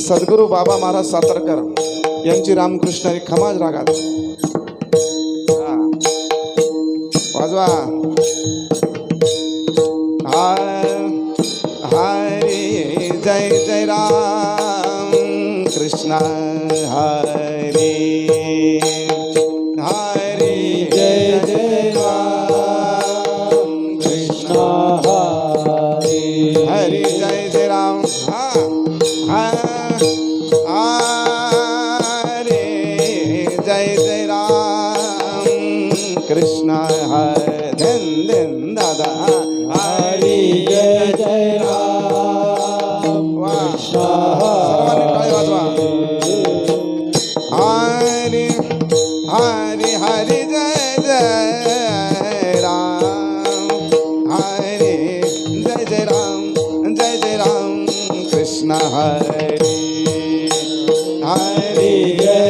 सद्गुरू बाबा महाराज सातारकर यांची रामकृष्ण खमाज रागात. वाजवा. हरी जय जय राम कृष्ण हरी हरी कृष्ण हरी जय जय राम. जय जय राम कृष्ण हरे धन धन दादा हरी जय जय राम कृष्ण सर्वांनी टाळी वाजवा हरी हरी हरी जय जय राम हरे जय जय राम जय जय राम कृष्ण हरे हरे